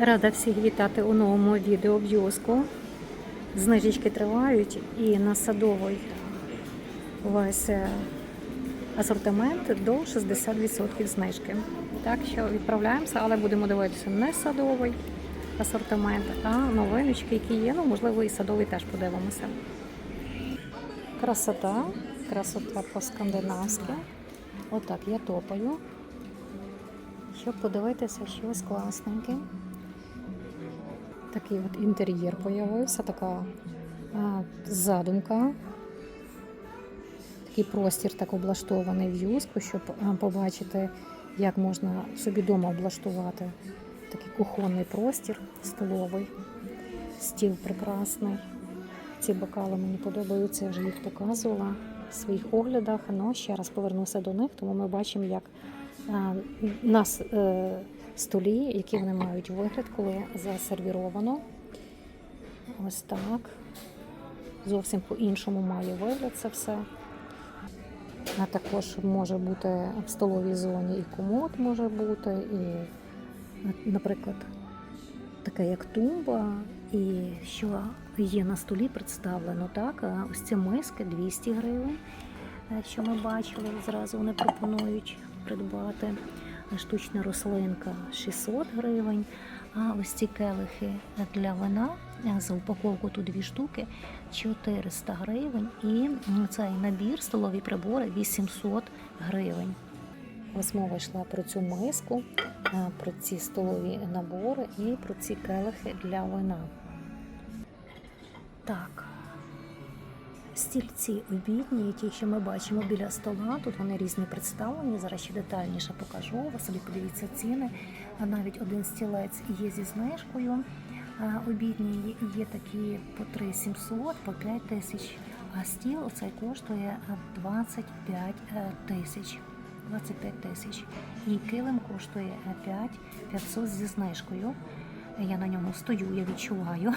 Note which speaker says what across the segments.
Speaker 1: Рада всіх вітати у новому відео в Йоску. Знижечки тривають і на садовий весь е, асортимент до 60% знижки. Так що відправляємося, але будемо дивитися не садовий асортимент, а новиночки, які є. Ну, можливо, і садовий теж подивимося. Красота, красота по-скандинавськи. Отак я топаю, щоб подивитися щось класненьке. Такий от інтер'єр появився, така а, задумка. Такий простір так облаштований в юску, щоб побачити, як можна собі вдома облаштувати такий кухонний простір столовий, стіл прекрасний. Ці бокали мені подобаються, я вже їх показувала в своїх оглядах. Ну, ще раз повернуся до них, тому ми бачимо, як а, на с- е, столі, які вони мають вигляд, коли засервіровано. Ось так. Зовсім по-іншому має вигляд це все. А також може бути в столовій зоні і комод може бути, і, наприклад, таке як тумба, і що є на столі представлено, так? Ось ці миски 200 гривень, е, що ми бачили, зразу вони пропонують придбати. Штучна рослинка 600 гривень, а ось ці келихи для вина е, за упаковку тут дві штуки 400 гривень. І цей набір столові прибори 800 гривень. Ось мова йшла про цю миску, е, про ці столові набори і про ці келихи для вина. Так. Стільці обідні, ті, що ми бачимо біля стола. Тут вони різні представлені. Зараз ще детальніше покажу. Ви собі подивіться ціни. Навіть один стілець є зі знижкою. Обідні є- такі по 3 700, по 5 тисяч. А стіл оцей коштує 25 тисяч. 25 тисяч. І килим коштує 5 500 зі знижкою. Я на ньому стою, я відчуваю.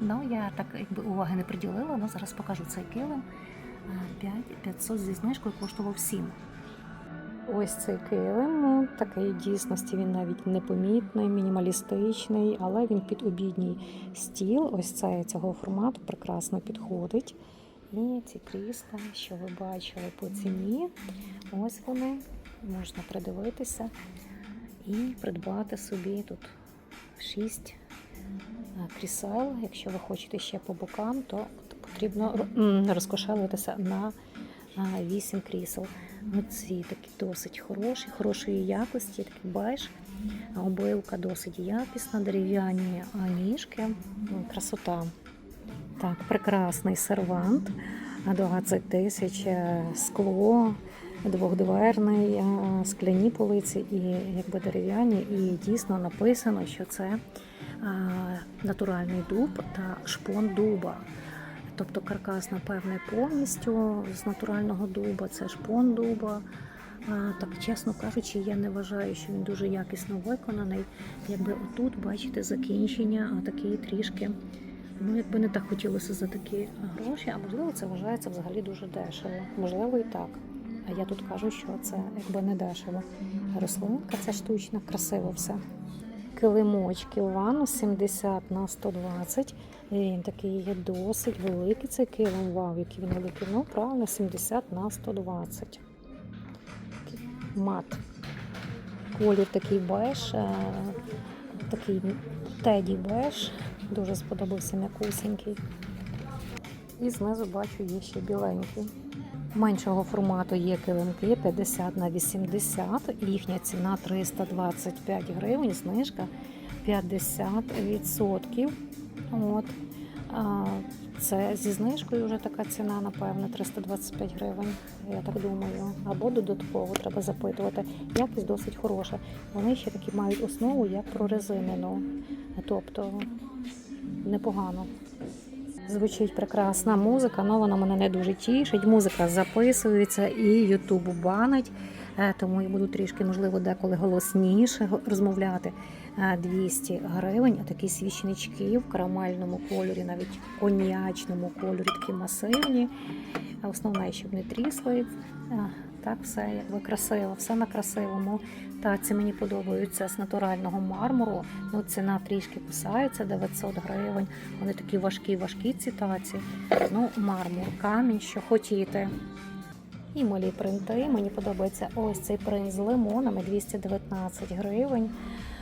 Speaker 1: Ну, я так якби уваги не приділила, але зараз покажу цей килим. 5 500 зі знижкою коштував 7. Ось цей килим, ну, такий дійсності він навіть непомітний, мінімалістичний, але він під обідній стіл. Ось цей цього формату прекрасно підходить. І ці крісла, що ви бачили по ціні, ось вони можна придивитися і придбати собі тут 6 крісел. Якщо ви хочете ще по бокам, то потрібно розкошелитися на 8 крісел. Оці такі досить хороші, хорошої якості, такий беж. А Обивка досить якісна, дерев'яні ніжки. Ну, Красота. Так, прекрасний сервант. 20 тисяч е, скло, двохдверний, е, скляні полиці і якби дерев'яні. І дійсно написано, що це е, натуральний дуб та шпон дуба. Тобто каркас, напевне, повністю з натурального дуба, це шпон дуба. Так, чесно кажучи, я не вважаю, що він дуже якісно виконаний. Якби отут, бачите, закінчення, а такі трішки. Ну, якби не так хотілося за такі гроші, а можливо, це вважається взагалі дуже дешево. Можливо, і так. А я тут кажу, що це якби не дешево. Рослинка це штучна, красиво все. Килимочки у ванну 70 на 120. Він такий є досить великий цей килим. Вау, який він великий. Ну, правильно, 70 на 120. Мат. Колір такий беж, е, такий теді беж. Дуже сподобався м'якусенький. І знизу бачу є ще біленький. Меншого формату є килимки 50 на 80. Їхня ціна 325 гривень, знижка 50%. От. Це зі знижкою вже така ціна, напевно, 325 гривень, я так думаю. Або додатково треба запитувати. Якість досить хороша. Вони ще такі мають основу, як прорезинену. Тобто непогано. Звучить прекрасна музика, але вона мене не дуже тішить. Музика записується і Ютубу банить, Е, тому я буду трішки, можливо, деколи голосніше розмовляти. Е, 200 гривень, а такі свічнички в карамельному кольорі, навіть коньячному кольорі, такі масивні. Основне, щоб не трісли. Так, все якби красиво, все на красивому. Та ці мені подобаються з натурального мармуру. Ну, ціна трішки кусається, 900 гривень. Вони такі важкі, важкі ці таці. Ну, мармур, камінь, що хотіти. І малі принти. Мені подобається ось цей принт з лимонами 219 гривень.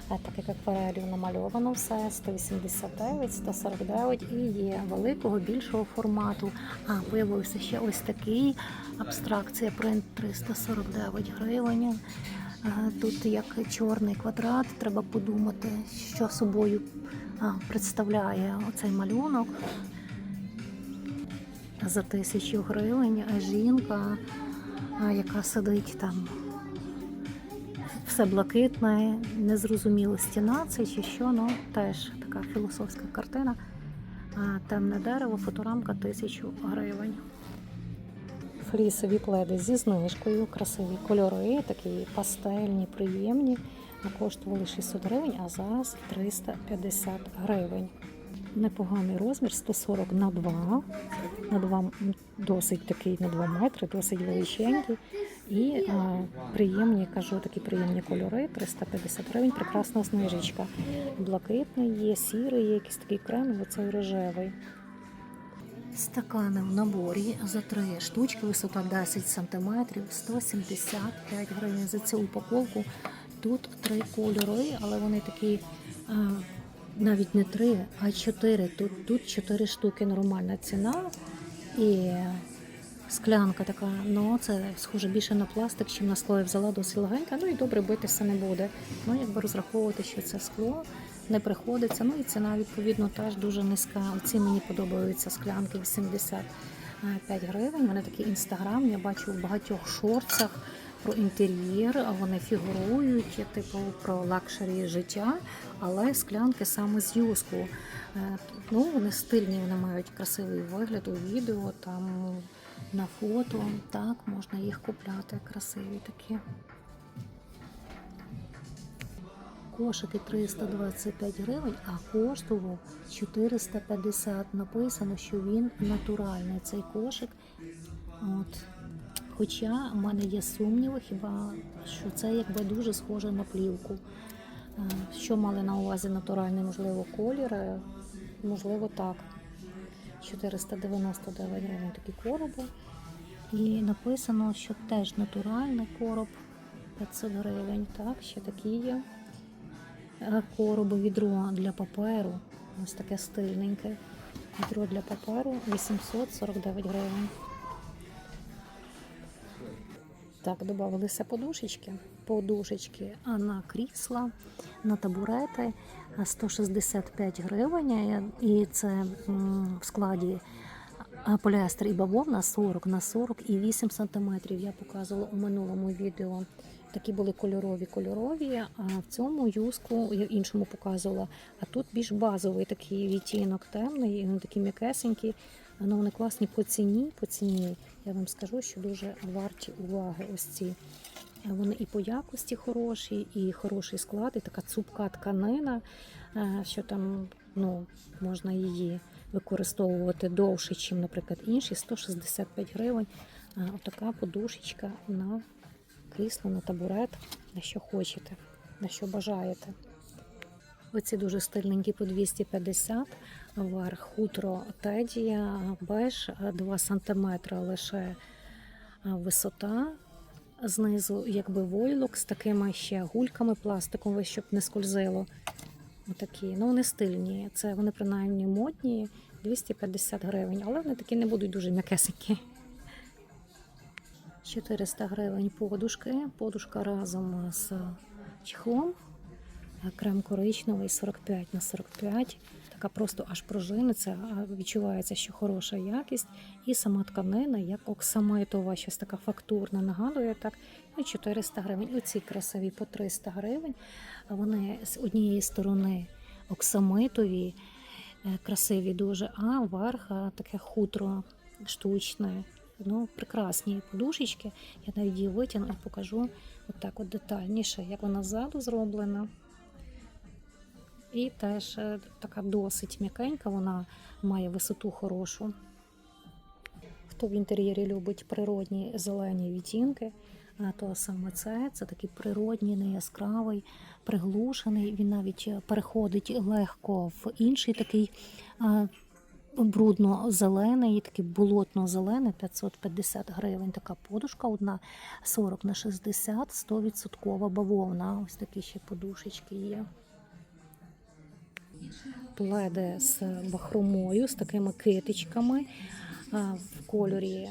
Speaker 1: Так як акварелью намальовано все 189, 149 і є великого, більшого формату. А виявився ще ось такий абстракція принт 349 гривень. Тут як чорний квадрат, треба подумати, що собою представляє оцей малюнок. За тисячу гривень жінка, яка сидить там все блакитне, незрозуміло стіна це чи що, ну теж така філософська картина. Темне дерево, фоторамка тисячу гривень. Флісові пледи зі знижкою, красиві кольори, такі пастельні, приємні. Коштували 600 гривень, а зараз 350 гривень. Непоганий розмір 140 на 2. На 2 досить такий на 2 метри, досить величенький. І а, приємні, кажу, такі приємні кольори, 350 гривень, прекрасна знижечка. Блакитний є, сірий, є якийсь такий кремовий, оцей рожевий. Стакани в наборі за три штучки, висота 10 см, 175 гривень за цю упаковку. Тут три кольори, але вони такі а, навіть не три, а чотири. Тут, тут чотири штуки нормальна ціна. І склянка така, ну це схоже більше на пластик, чим на скло я взяла досить легенька. Ну і добре битися не буде. Ну якби розраховувати, що це скло не приходиться. Ну і ціна відповідно теж дуже низька. Оці мені подобаються склянки 85 гривень. У мене такий інстаграм. Я бачу в багатьох шорцах про інтер'єр, вони фігурують, типу про лакшері життя, але склянки саме з юску. Е, Ну, вони стильні, вони мають красивий вигляд у відео, там на фото. Так, можна їх купляти. Красиві такі. Кошики 325 гривень, а коштував 450. Написано, що він натуральний цей кошик. От. Хоча в мене є сумніви, хіба що це якби дуже схоже на плівку. Е, Що мали на увазі натуральний, можливо, колір, можливо, так. 499 гривень такі короби. І написано, що теж натуральний короб 500 гривень. Так, ще такі є. Е, Короби відро для паперу. Ось таке стильненьке. Відро для паперу 849 гривень. Так, додавалися подушечки. Подушечки а на крісла, на табурети 165 гривень. І це в складі поліестер і бавовна 40 на 40 і 8 сантиметрів. Я показувала у минулому відео. Такі були кольорові кольорові, а в цьому юску я іншому показувала. А тут більш базовий такий відтінок темний, і вони такі м'якесенькі. Ну, вони класні по ціні. По ціні я вам скажу, що дуже варті уваги ось ці. Е, Вони і по якості хороші, і хороший склад, і така цупка тканина, е, що там ну, можна її використовувати довше, ніж, наприклад, інші. 165 гривень. Е, Отака подушечка на крісло, на табурет, на що хочете, на що бажаєте. Оці дуже стильненькі по 250, верх хутро тедія, беж 2 см лише висота. Знизу якби войлок з такими ще гульками пластиковими, щоб не скользило. Отакі. Ну, вони стильні. Це вони принаймні модні, 250 гривень, але вони такі не будуть дуже м'якесенькі. 400 гривень подушки. Подушка разом з чехлом. Крем коричневий 45 на 45. Така просто аж пружиниться, відчувається, що хороша якість. І сама тканина, як оксамитова, щось така фактурна, нагадує так. Ну, 400 гривень. Оці красиві по 300 гривень. Вони з однієї сторони оксамитові, е, красиві дуже, а верх таке хутро штучне. Ну, прекрасні подушечки. Я навіть її витягну і покажу отак от детальніше, як вона ззаду зроблена. І теж е, така досить м'якенька, вона має висоту хорошу. Хто в інтер'єрі любить природні зелені відтінки, то саме це, це такий природній, не яскравий, приглушений. Він навіть е, переходить легко в інший такий брудно-зелений, такий болотно-зелений, 550 гривень. Така подушка, одна 40 на 60, 100% бавовна. Ось такі ще подушечки є. Пледи з бахромою, з такими китичками в кольорі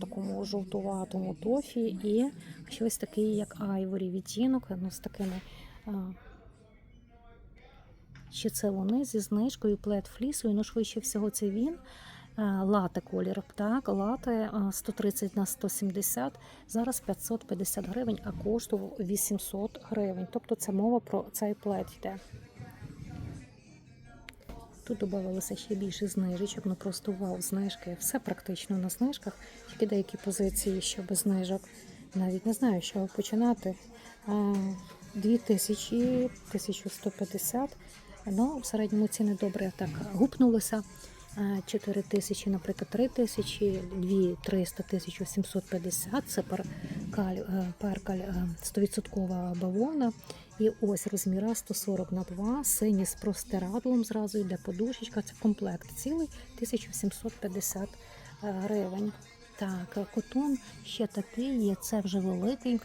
Speaker 1: такому жовтуватому тофі і щось такий, як айворі відтінок, ну, з такими. Ще це вони зі знижкою плед флісою, ну швидше всього це він. А, Лате колір, так, лате а, 130 на 170, зараз 550 гривень, а коштував 800 гривень. Тобто це мова про цей плед йде. Тут додавалося ще більше знижечок, ну просто вау, знижки. Все практично на знижках, тільки деякі позиції, що без знижок. Навіть не знаю, чого починати. А, 2000, 1150. Ну, в середньому ціни добре так гупнулося. 4 тисячі, наприклад, 3 тисячі, 2 300 тисяч 750, це перкаль, е, перкаль е, 100% бавовна. І ось розміра 140 на 2, сині з простирадлом зразу йде подушечка, це комплект цілий 1750 е, гривень. Так, е, котон ще такий є, це вже великий,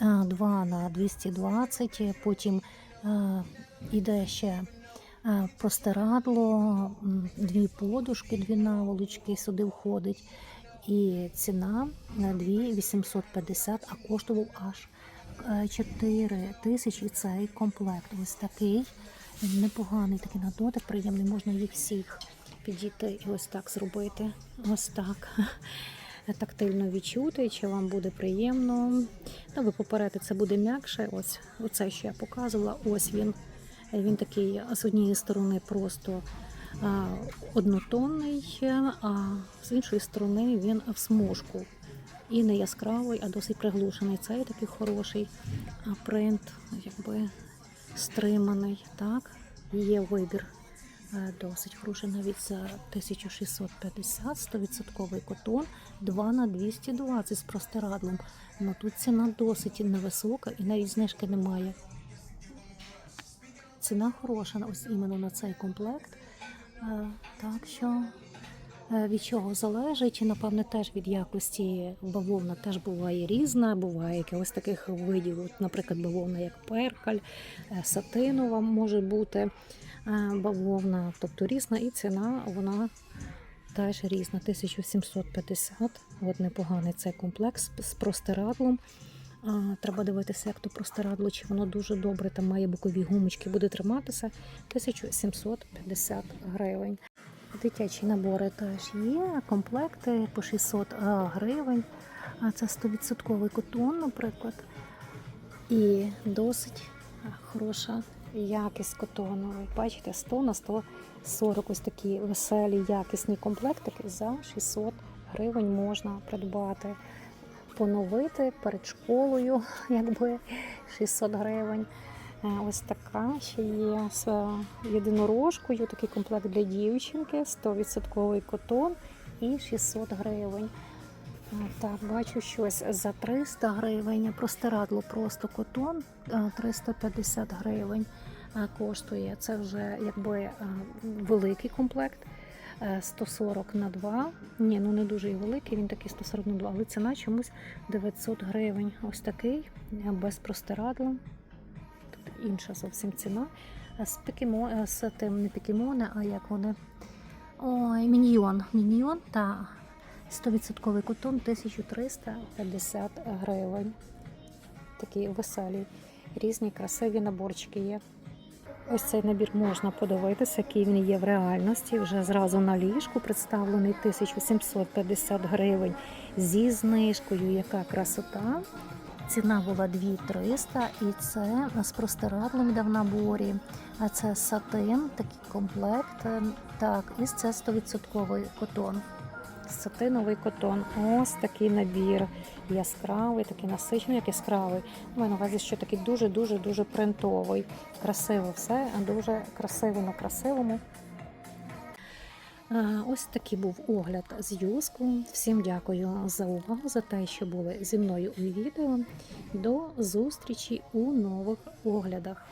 Speaker 1: 2 на 220, потім е, іде ще е, простирадло, дві подушки, дві наволочки сюди входить. І ціна на 2850, а коштував аж 4 тисячі цей комплект. Ось такий непоганий такий на дотик, приємний, можна їх всіх підійти і ось так зробити. Ось так. Тактильно відчути, чи вам буде приємно. Ну, ви попередите, це буде м'якше. Ось оце, що я показувала. Ось він. Він такий з однієї сторони просто а, однотонний, а з іншої сторони він в смужку. І не яскравий, а досить приглушений. Цей такий хороший принт, якби стриманий. Так, є вибір е, досить хороший, навіть за 1650, 100% котон, 2 на 220 з простирадлом. Ну тут ціна досить невисока і навіть знижки немає. Ціна хороша ось іменно на цей комплект. Е, Так що від чого залежить, і напевне теж від якості бавовна теж буває різна, буває якихось таких видів, от, наприклад, бавовна як перкаль, е, сатинова може бути е, бавовна, тобто різна, і ціна вона теж різна. 1750. От непоганий цей комплекс з простирадлом. Треба дивитися, як то простирадло, чи воно дуже добре, там має бокові гумочки, буде триматися. 1750 гривень. Дитячі набори теж є, комплекти по 600 гривень. А це 100% котон, наприклад. І досить хороша якість котону. Бачите, 100 на 140 ось такі веселі, якісні комплектики за 600 гривень можна придбати поновити перед школою, якби 600 гривень. Е, Ось така ще є з єдинорожкою, такий комплект для дівчинки, 100% котон і 600 гривень. Е, Так, бачу щось за 300 гривень. Простирадло просто котон е, 350 гривень е, коштує. Це вже якби великий комплект. Е, 140 на 2. Ні, ну не дуже великий, він такий 140 на 2, але ціна чомусь 900 гривень. Ось такий, без простирадла. Інша зовсім ціна. Е, З пікімо, е, з тим не пікімоне, а як вони. Ой, міньйон. Міньйон та 100% котон 1350 гривень. Такі веселі, різні красиві наборчики є. Ось цей набір можна подивитися, який він є в реальності. Вже зразу на ліжку представлений 1750 гривень зі знижкою. Яка красота. Ціна була 2300 і це з простирадлом йде в наборі. А це сатин, такий комплект. Так, і це 100% котон. Сатиновий котон. Ось такий набір. Яскравий, такий насичений, як яскравий. Маю на увазі, що такий дуже-дуже дуже принтовий. Красиво все, а дуже красиво на красивому. Ось такий був огляд з юску. Всім дякую за увагу, за те, що були зі мною у відео. До зустрічі у нових оглядах.